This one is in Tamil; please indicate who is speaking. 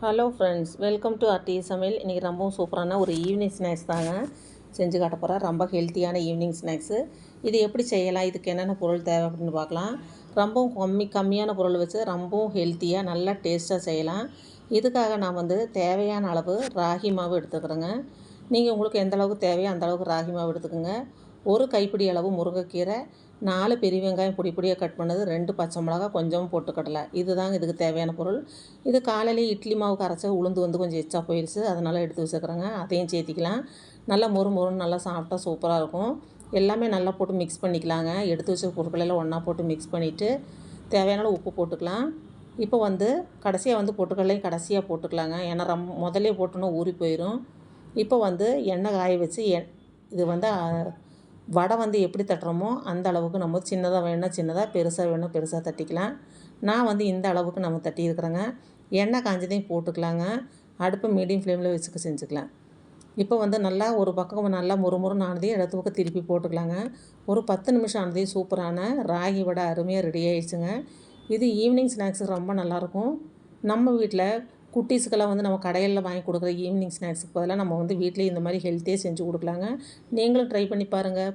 Speaker 1: Hello friends welcome to Aarti சமையல் இன்றைக்கி ரொம்பவும் சூப்பரான ஒரு ஈவினிங் ஸ்நாக்ஸ் தாங்க செஞ்சு காட்ட போகிறேன் ரொம்ப ஹெல்த்தியான ஈவினிங் ஸ்நாக்ஸு இது எப்படி செய்யலாம்? இதுக்கு என்னென்ன பொருள் தேவை அப்படின்னு பார்க்கலாம். ரொம்பவும் கம்மி கம்மியான பொருள் வச்சு ரொம்பவும் ஹெல்த்தியாக நல்லா டேஸ்ட்டாக செய்யலாம். இதுக்காக நான் வந்து தேவையான அளவு ராகி மாவு எடுத்துக்கிறேங்க. நீங்கள் உங்களுக்கு எந்த அளவுக்கு தேவையோ அந்த அளவுக்கு ராகி மாவு எடுத்துக்கோங்க. ஒரு கைப்பிடி அளவு முருங்கைக்கீரை நாலு பெரிய வெங்காயம் பொடி பொடியாக கட் பண்ணது ரெண்டு பச்சை மிளகா கொஞ்சம் போட்டுக்கடலை இதுதாங்க இதுக்கு தேவையான பொருள். இது காலையிலே இட்லி மாவு கரைச்சா உளுந்து வந்து கொஞ்சம் எச்சா போயிடுச்சு அதனால் எடுத்து வச்சுக்கிறேங்க. அதையும் சேர்த்திக்கலாம். நல்லா மொறு மொறுன்னு நல்லா சாப்பிட்டா சூப்பராக இருக்கும். எல்லாமே நல்லா போட்டு மிக்ஸ் பண்ணிக்கலாங்க. எடுத்து வச்ச பொருட்களெல்லாம் ஒன்றா போட்டு மிக்ஸ் பண்ணிவிட்டு தேவையான உப்பு போட்டுக்கலாம். இப்போ வந்து கடைசியாக வந்து பொட்டுக்கடலையும் கடைசியாக போட்டுக்கலாங்க. ஏன்னா ரம் முதல்லே போட்டோன்னா ஊறி போயிடும் இப்போ வந்து எண்ணெய் காய வச்சு எ இது வந்து வடை வந்து எப்படி தட்டுறோமோ அந்த அளவுக்கு நம்ம சின்னதாக வேணும்னா சின்னதாக பெருசாக வேணும் பெருசாக தட்டிக்கலாம். நான் வந்து இந்த அளவுக்கு நம்ம தட்டியிருக்கிறேங்க எண்ணெய் காஞ்சதையும் போட்டுக்கலாங்க. அடுப்பு மீடியம் ஃப்ளேமில் வச்சுக்க செஞ்சுக்கலாம். இப்போ வந்து நல்லா ஒரு பக்கம் நல்லா முறுமுறுன்னு ஆனதையும் இடத்து பக்கம் திருப்பி போட்டுக்கலாங்க. ஒரு பத்து நிமிஷம் ஆனதையும் சூப்பரான ராகி வடை அருமையாக ரெடி ஆயிடுச்சுங்க. இது ஈவினிங் ஸ்நாக்ஸுக்கு ரொம்ப நல்லாயிருக்கும் நம்ம வீட்டில் குட்டீஸுக்கெல்லாம் வந்து நம்ம கடையில் வாங்கி கொடுக்குற ஈவினிங் ஸ்நாக்ஸுக்கு பதிலாக நம்ம வந்து வீட்டிலேயே இந்த மாதிரி ஹெல்த்தியாக செஞ்சு கொடுக்கலாங்க. நீங்களும் ட்ரை பண்ணி பாருங்கள்